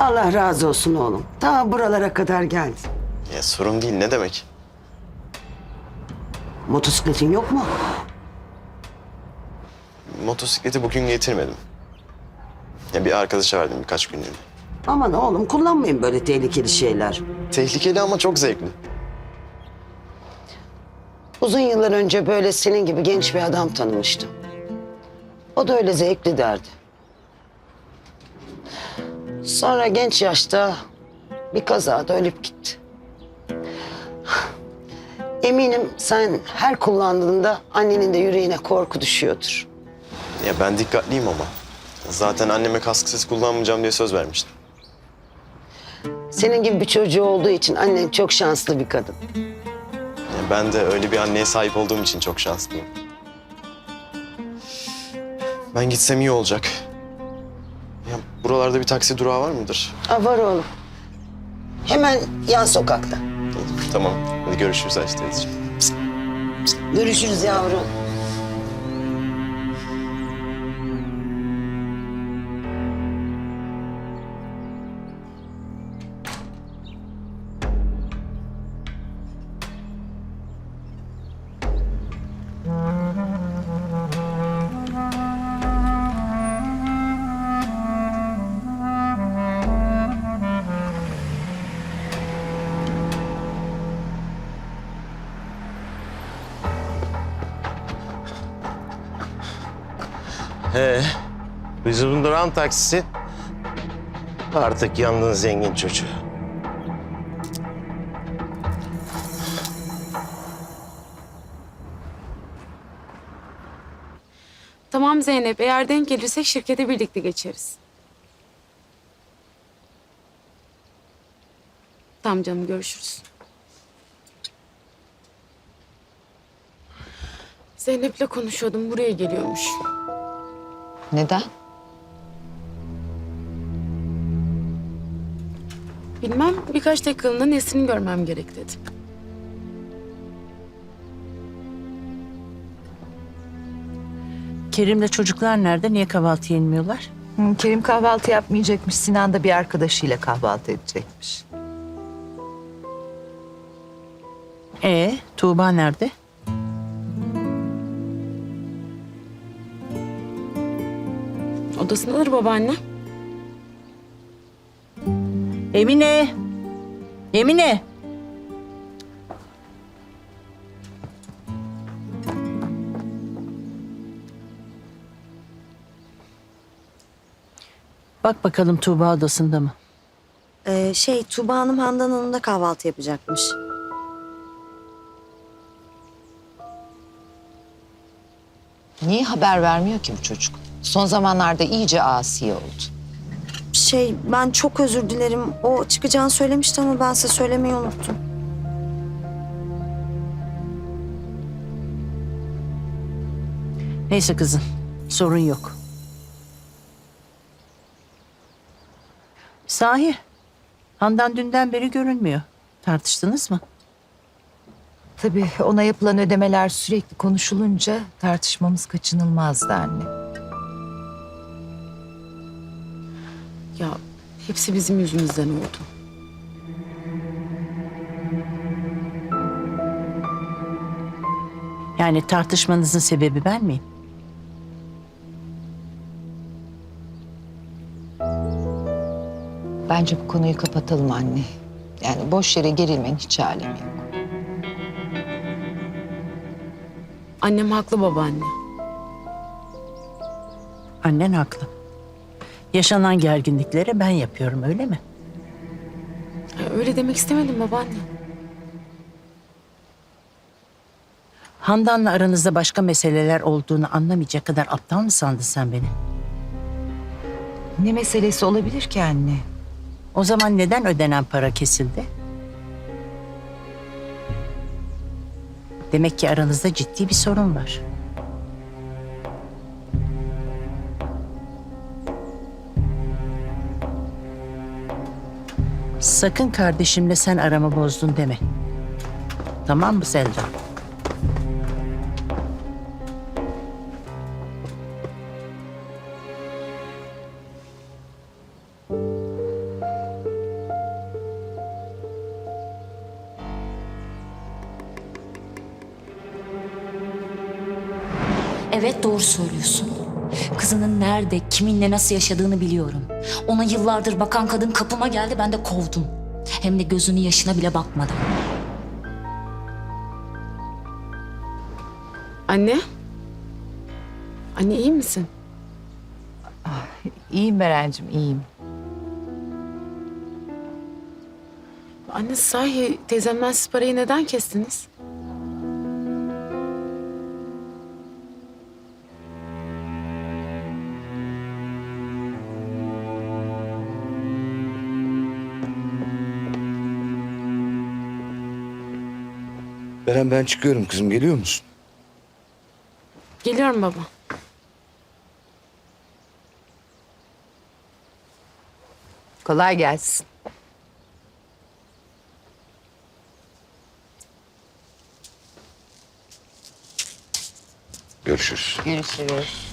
Allah razı olsun oğlum. Ta buralara kadar geldin. Ya sorun değil ne demek? Motosikletin yok mu? Motosikleti bugün getirmedim. Ya bir arkadaşa verdim birkaç günlüğüne. Aman oğlum kullanmayın böyle tehlikeli şeyler. Tehlikeli ama çok zevkli. Uzun yıllar önce böyle senin gibi genç bir adam tanımıştım. O da öyle zevkli derdi. Sonra genç yaşta bir kazada ölüp gitti. Eminim sen her kullandığında annenin de yüreğine korku düşüyordur. Ya ben dikkatliyim ama. Zaten anneme kasksız kullanmayacağım diye söz vermiştim. Senin gibi bir çocuğu olduğu için annen çok şanslı bir kadın. Ya ben de öyle bir anneye sahip olduğum için çok şanslıyım. Ben gitsem iyi olacak. Buralarda bir taksi durağı var mıdır? Aa, var oğlum. Hemen yan sokakta. Tamam. Hadi görüşürüz Ayşe teyzeciğim. Görüşürüz yavrum. He, bizim duran taksisi artık yandın zengin çocuğu. Tamam Zeynep, eğer denk gelirsek şirkete birlikte geçeriz. Tamam canım, görüşürüz. Zeynep'le konuşuyordum, buraya geliyormuş. Neden? Bilmem, birkaç dakikalığında Nesrin'i görmem gerek dedi. Kerim'le çocuklar nerede? Niye kahvaltı yenmiyorlar? Hı, Kerim kahvaltı yapmayacakmış. Sinan da bir arkadaşıyla kahvaltı edecekmiş. Ee, Tuğba nerede? Odasındadır babaanne. Emine! Emine! Bak bakalım Tuğba odasında mı? Ee, şey Tuba Hanım Handan Hanım'da kahvaltı yapacakmış. Niye haber vermiyor ki bu çocuk? Son zamanlarda iyice asi oldu. Şey ben çok özür dilerim. O çıkacağını söylemişti ama ben size söylemeyi unuttum. Neyse kızım, sorun yok. Sahi, Handan dünden beri görünmüyor. Tartıştınız mı? Tabii ona yapılan ödemeler sürekli konuşulunca tartışmamız kaçınılmazdı anne. Ya hepsi bizim yüzümüzden oldu. Yani tartışmanızın sebebi ben miyim? Bence bu konuyu kapatalım anne. Yani boş yere gerilmenin hiç alemi yok. Annem haklı babaanne. Annen haklı. Yaşanan gerginliklere ben yapıyorum öyle mi? Öyle demek istemedim babaanne. Handan'la aranızda başka meseleler olduğunu anlamayacak kadar aptal mı sandın sen beni? Ne meselesi olabilir ki anne? O zaman neden ödenen para kesildi? Demek ki aranızda ciddi bir sorun var. Sakın kardeşimle sen aramı bozdun deme. Tamam mı Selda? Evet doğru söylüyorsun. Kızının nerede, kiminle nasıl yaşadığını biliyorum. Ona yıllardır bakan kadın kapıma geldi ben de kovdum. Hem de gözünün yaşına bile bakmadım. Anne? Anne iyi misin? İyiyim Berencim, iyiyim. Anne sahi teyzemden siz parayı neden kestiniz? Beren ben çıkıyorum kızım geliyor musun? Geliyorum baba. Kolay gelsin. Görüşürüz. Görüşürüz.